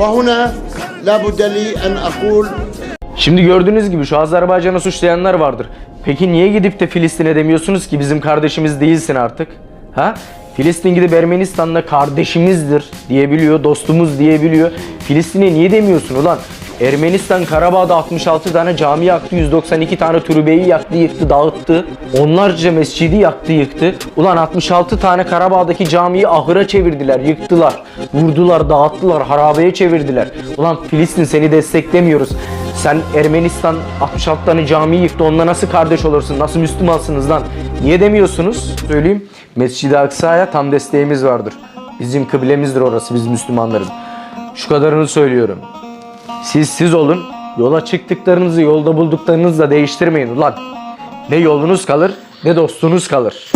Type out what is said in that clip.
وهنا لا بد لي أن أقول Şimdi gördüğünüz gibi şu Azerbaycan'ı suçlayanlar vardır. Peki niye gidip de Filistin'e demiyorsunuz ki bizim kardeşimiz değilsin artık? Ha? Filistin gidip Ermenistan'la kardeşimizdir diyebiliyor, dostumuz diyebiliyor. Filistin'e niye demiyorsun ulan? Ermenistan Karabağ'da 66 tane cami yaktı, 192 tane türbeyi yaktı, yıktı, dağıttı. Onlarca mescidi yaktı, yıktı. Ulan 66 tane Karabağ'daki camiyi ahıra çevirdiler, yıktılar. Vurdular, dağıttılar, harabeye çevirdiler. Ulan Filistin seni desteklemiyoruz. Sen Ermenistan 66 tane camiyi yıktı. Onunla nasıl kardeş olursun? Nasıl Müslümansınız lan? Niye demiyorsunuz? Söyleyeyim. Mescid-i Aksa'ya tam desteğimiz vardır. Bizim kıblemizdir orası biz Müslümanların. Şu kadarını söylüyorum. Siz siz olun. Yola çıktıklarınızı yolda bulduklarınızla değiştirmeyin ulan. Ne yolunuz kalır ne dostunuz kalır.